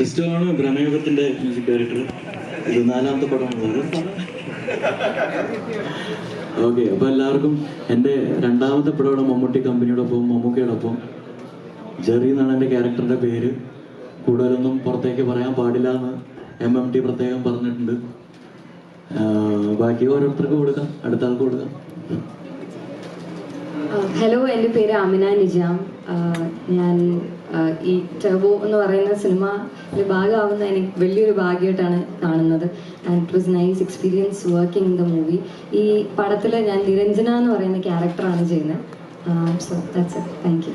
ക്രിസ്റ്റോയാണ് ഭ്രമയുഗത്തിന്റെ music director ഇത് നാലാമത്തെ പടമാണ് ഓക്കെ അപ്പൊ എല്ലാവർക്കും എന്റെ രണ്ടാമത്തെ പടമാണ് മമ്മൂട്ടി കമ്പനിയോടൊപ്പം മമ്മൂക്കയോടൊപ്പം. ജെറി എന്നാണ് എന്റെ ക്യാരക്ടറിന്റെ പേര്. കൂടുതലൊന്നും പുറത്തേക്ക് പറയാൻ പാടില്ല എന്ന് എം എം ടി പ്രത്യേകം പറഞ്ഞിട്ടുണ്ട്. ബാക്കി ഓരോരുത്തർക്ക് കൊടുക്കാം അടുത്ത ആൾക്ക് കൊടുക്കാം ഹലോ എന്റെ പേര് അമിന നിജാം. ഞാൻ ഈ ടെർബോ എന്ന് പറയുന്ന സിനിമ ഭാഗമാവുന്ന എനിക്ക് വലിയൊരു ഭാഗ്യമായിട്ടാണ് കാണുന്നത്. And it was nice experience working in the movie ഈ പടത്തിൽ ഞാൻ നിരഞ്ജന എന്ന് പറയുന്ന ക്യാരക്ടറാണ് ചെയ്യുന്നത് so that's it thank you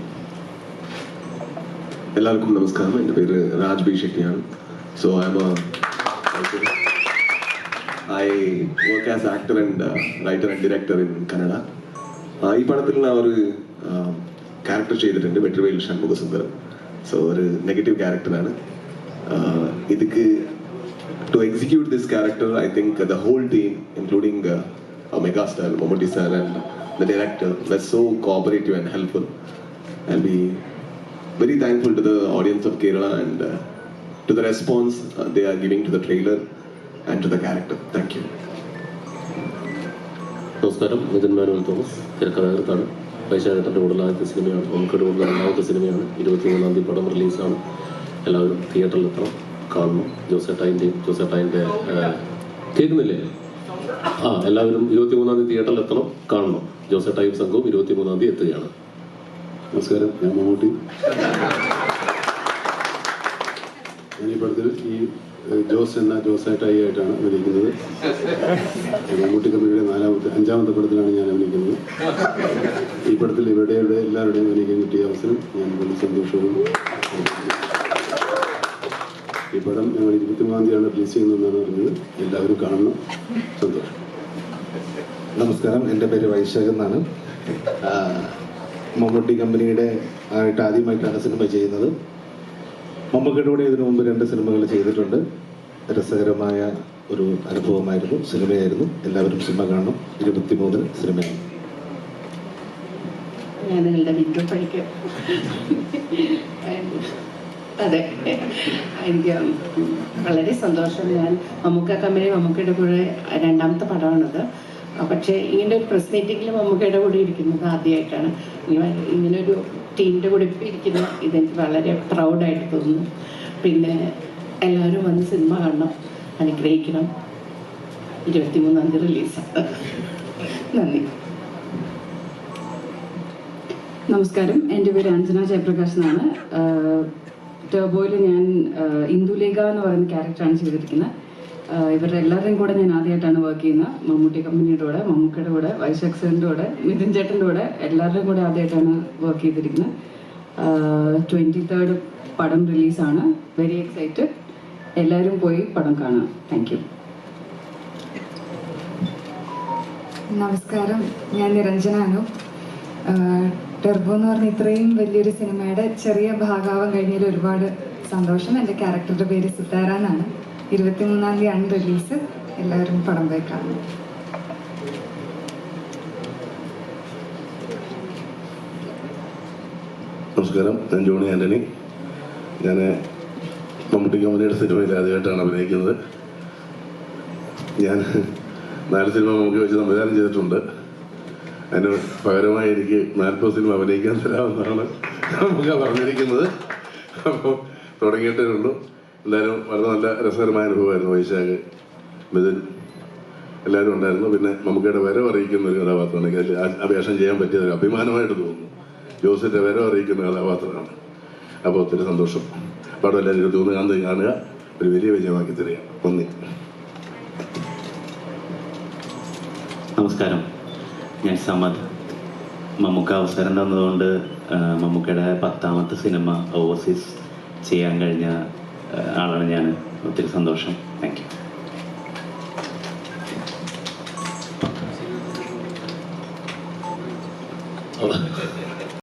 എല്ലാവർക്കും നമസ്കാരം. എന്റെ പേര് Raj B ഷെട്ടിയാണ് so I am I work as actor and writer and director in Kannada ഈ പടത്തിൽ ഞാൻ ഒരു ക്യാരക്ടർ ചെയ്തിട്ടുണ്ട് വെട്രിവേൽ ഷൺമുഖസുന്ദരം സോ ഒരു നെഗറ്റീവ് ക്യാരക്ടറാണ് ഇതിക്ക് to execute this character I think the whole team including mega star Mammootty sir and the director the so cooperative and helpful I'll be very thankful to the audience of Kerala and uh, to the response uh, they are giving to the trailer and to the character. Thank you. നമസ്കാരം Nitin manual Thomas തിരക്കഥാകൃത്താണ് വൈശാഖേട്ടന്റെ കൂടുതൽ ആദ്യത്തെ സിനിമയാണ്. നമുക്കൊരു കൂടുതൽ രണ്ടാമത്തെ സിനിമയാണ്. ഇരുപത്തി മൂന്നാം തീയതി പടം റിലീസാണ്. എല്ലാവരും തിയേറ്ററിൽ എത്തണം കാണണം ജോസേട്ടായിന്റെയും ജോസേട്ടായിന്റെ കേൾക്കുന്നില്ലേ? ആ എല്ലാവരും ഇരുപത്തി മൂന്നാം തീയതി തിയേറ്ററിൽ എത്തണം കാണണം. ജോസേട്ടായും സംഘവും ഇരുപത്തി മൂന്നാം തീയതി എത്തുകയാണ്. നമസ്കാരം. ഞാൻ മമ്മൂട്ടി. ഞാൻ ഈ പടത്തിൽ ഈ ജോസ് എന്ന ജോസായിട്ടായി ആയിട്ടാണ് അഭിനയിക്കുന്നത്. മമ്മൂട്ടി കമ്പനിയുടെ നാലാമത്തെ അഞ്ചാമത്തെ പടത്തിലാണ് ഞാൻ അഭിനയിക്കുന്നത്. ഈ ഇവരുടെ എല്ലാവരുടെയും എനിക്ക് കിട്ടിയ അവസരം. ഞാൻ വലിയ സന്തോഷവും ഈ പടം ഞങ്ങൾ ഇരുപത്തിമൂന്നാം തീയതിയാണ് റിലീസ് ചെയ്യുന്നതെന്നാണ് പറഞ്ഞത്. എല്ലാവരും കാണണം സന്തോഷം. നമസ്കാരം. എന്റെ പേര് വൈശാഖ് എന്നാണ്. മമ്മൂട്ടി കമ്പനിയുടെ ആയിട്ട് ആദ്യമായിട്ടാണ് സിനിമ ചെയ്യുന്നത്. മമ്മൂക്കയുടെ കൂടെ ഇതിനു മുമ്പ് രണ്ട് സിനിമകൾ ചെയ്തിട്ടുണ്ട്. രസകരമായ ഒരു അനുഭവമായിരുന്നു. സിനിമയായിരുന്നു. എല്ലാവരും സിനിമ കാണണം. ഇരുപത്തിമൂന്നിന് സിനിമയാണ്. നിങ്ങളുടെ വിൻഡോ പഠിക്കാം. അതെ. എനിക്ക് വളരെ സന്തോഷം. ഞാൻ മമ്മൂക്ക കമ്പനി മമ്മൂക്കയുടെ കൂടെ രണ്ടാമത്തെ പടമാണത്. പക്ഷേ ഇങ്ങനെ ഒരു പ്രസ് മീറ്റിങ്ങിൽ മമ്മൂക്കയുടെ കൂടെ ഇരിക്കുന്നത് ആദ്യമായിട്ടാണ് ഇങ്ങനെ ഒരു ടീമിന്റെ കൂടെ ഇരിക്കുന്ന ഇതെനിക്ക് വളരെ പ്രൗഡായിട്ട് തോന്നുന്നു. പിന്നെ എല്ലാവരും വന്ന് സിനിമ കാണണം. അനുഗ്രഹിക്കണം. ഇരുപത്തിമൂന്നാം തീയതി റിലീസാണ് നന്ദി. നമസ്കാരം. എന്റെ പേര് അഞ്ജന ജയപ്രകാശ് എന്നാണ് ടേബോയിൽ ഞാൻ ഇന്ദുലേഖ എന്ന് പറയുന്ന ക്യാരക്ടറാണ് ചെയ്തിരിക്കുന്നത്. ഇവരുടെ എല്ലാവരുടെയും കൂടെ ഞാൻ ആദ്യമായിട്ടാണ് വർക്ക് ചെയ്യുന്നത്. മമ്മൂട്ടി കമ്പനിയുടെ കൂടെ മമ്മൂക്കയുടെ കൂടെ വൈശാഖ് സാറിന്റെ കൂടെ മിഥുൻ ചേട്ടന്റെ കൂടെ എല്ലാവരുടെയും കൂടെ ആദ്യമായിട്ടാണ് വർക്ക് ചെയ്തിരിക്കുന്നത്. ട്വന്റി തേർഡ് പടം റിലീസാണ് വെരി എക്സൈറ്റഡ് എല്ലാവരും പോയി പടം കാണാം. താങ്ക് യു നമസ്കാരം. ഞാൻ നിരഞ്ജന അനു ആഹ് ടെർബോ എന്ന് പറഞ്ഞ ഇത്രയും വലിയൊരു സിനിമയുടെ ചെറിയ ഭാഗാവം കഴിഞ്ഞതിൽ ഒരുപാട് സന്തോഷം. എന്റെ ക്യാരക്ടറുടെ പേര് സിത്താര എന്നാണ്. ഇരുപത്തിമൂന്നാം ആണ് റിലീസ്. എല്ലാവരും പടം പോയി കാണും നമസ്കാരം. ഞാൻ ജോണി ആന്റണി ഞാൻ മമ്മൂട്ടി കമ്പനിയുടെ സിനിമയിൽ ആദ്യമായിട്ടാണ് അഭിനയിക്കുന്നത്. ഞാൻ നാല് സിനിമ നോക്കി വെച്ച് സംവിധാനം ചെയ്തിട്ടുണ്ട്. അതിന് പകരമായി എനിക്ക് സിനിമ അഭിനയിക്കാൻ തരാമെന്നാണ് നമുക്ക് പറഞ്ഞിരിക്കുന്നത്. അപ്പോൾ തുടങ്ങിയിട്ടേ ഉള്ളൂ. എന്തായാലും വളരെ നല്ല രസകരമായ അനുഭവമായിരുന്നു വൈശാഖ് മിഥുൻ. എല്ലാവരും ഉണ്ടായിരുന്നു. പിന്നെ മമ്മൂക്കയുടെ വരവ് അറിയിക്കുന്ന ഒരു കഥാപാത്രമാണ്. അതിൽ ആ ചെയ്യാൻ പറ്റിയത് അഭിമാനമായിട്ട് തോന്നുന്നു. ജോസിന്റെ വരവ് അറിയിക്കുന്ന കഥാപാത്രമാണ്. അപ്പോൾ ഒത്തിരി സന്തോഷം. പടം എല്ലാവരും ഇരുപത്തി മൂന്ന് കാന്തി കാണുക. ഒരു വലിയ വിജയമാക്കി തരിക നന്ദി. നമസ്കാരം. ഞാൻ സമദ് മമ്മൂക്ക അവസരം തന്നതുകൊണ്ട് മമ്മൂക്കയുടെ പത്താമത്തെ സിനിമ ഓവർസീസ് ചെയ്യാൻ കഴിഞ്ഞ ആളാണ് ഞാൻ ഒത്തിരി സന്തോഷം. Thank you